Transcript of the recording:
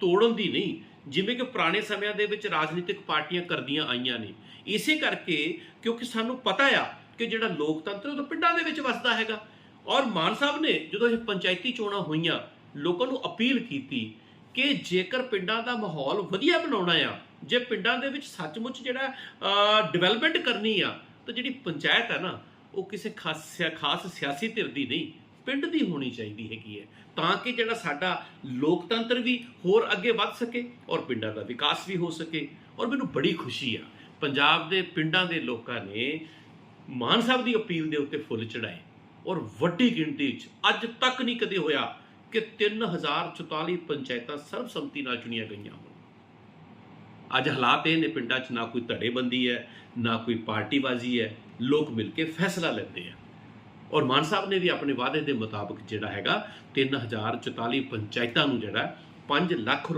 ਤੋੜਨ ਦੀ ਨਹੀਂ, ਜਿਵੇਂ ਕਿ ਪੁਰਾਣੇ ਸਮਿਆਂ ਦੇ ਵਿੱਚ ਰਾਜਨੀਤਿਕ ਪਾਰਟੀਆਂ ਕਰਦੀਆਂ ਆਈਆਂ ਨੇ। ਇਸੇ ਕਰਕੇ ਕਿਉਂਕਿ ਸਾਨੂੰ ਪਤਾ ਆ ਕਿ ਜਿਹੜਾ ਲੋਕਤੰਤਰ ਉਹ ਪਿੰਡਾਂ ਦੇ ਵਿੱਚ ਵਸਦਾ ਹੈਗਾ। ਔਰ ਮਾਨ ਸਾਹਿਬ ਨੇ ਜਦੋਂ ਇਹ ਪੰਚਾਇਤੀ ਚੋਣਾਂ ਹੋਈਆਂ, ਲੋਕਾਂ ਨੂੰ ਅਪੀਲ ਕੀਤੀ ਕਿ ਜੇਕਰ ਪਿੰਡਾਂ ਦਾ ਮਾਹੌਲ ਵਧੀਆ ਬਣਾਉਣਾ ਆ, ਜੇ ਪਿੰਡਾਂ ਦੇ ਵਿੱਚ ਸੱਚਮੁੱਚ ਜਿਹੜਾ ਡਿਵੈਲਪਮੈਂਟ ਕਰਨੀ ਆ, ਤਾਂ ਜਿਹੜੀ ਪੰਚਾਇਤ ਹੈ ਨਾ, ਉਹ ਕਿਸੇ ਖਾਸ ਸਿਆ- ਖਾਸ ਸਿਆਸੀ ਧਿਰ ਦੀ ਨਹੀਂ। ਪਿੰਡ ਦੀ ਹੋਣੀ ਚਾਹੀਦੀ ਹੈਗੀ ਹੈ, ਤਾਂ ਕਿ ਜਿਹੜਾ ਸਾਡਾ ਲੋਕਤੰਤਰ ਵੀ ਹੋਰ ਅੱਗੇ ਵੱਧ ਸਕੇ ਔਰ ਪਿੰਡਾਂ ਦਾ ਵਿਕਾਸ ਵੀ ਹੋ ਸਕੇ। ਔਰ ਮੈਨੂੰ ਬੜੀ ਖੁਸ਼ੀ ਆ, ਪੰਜਾਬ ਦੇ ਪਿੰਡਾਂ ਦੇ ਲੋਕਾਂ ਨੇ ਮਾਨ ਸਾਹਿਬ ਦੀ ਅਪੀਲ ਦੇ ਉੱਤੇ ਫੁੱਲ ਚੜਾਏ ਔਰ ਵੱਡੀ ਗਿਣਤੀ 'ਚ ਅੱਜ ਤੱਕ ਨਹੀਂ ਕਦੇ ਹੋਇਆ ਕਿ 3044 ਪੰਚਾਇਤਾਂ ਸਰਬਸੰਮਤੀ ਨਾਲ ਚੁਣੀਆਂ ਗਈਆਂ ਹੋਣ। ਅੱਜ ਹਾਲਾਤ ਇਹ ਨੇ ਪਿੰਡਾਂ 'ਚ ਨਾ ਕੋਈ ਧੜੇਬੰਦੀ ਹੈ, ਨਾ ਕੋਈ ਪਾਰਟੀਬਾਜ਼ੀ ਹੈ, ਲੋਕ ਮਿਲ ਕੇ ਫੈਸਲਾ ਲੈਂਦੇ ਆ। ਔਰ ਮਾਨ ਸਾਹਿਬ ਨੇ ਵੀ ਆਪਣੇ ਵਾਅਦੇ ਦੇ ਮੁਤਾਬਕ ਜਿਹੜਾ ਹੈਗਾ 3044 ਪੰਚਾਇਤਾਂ ਨੂੰ ਜਿਹੜਾ 5 ਲੱਖ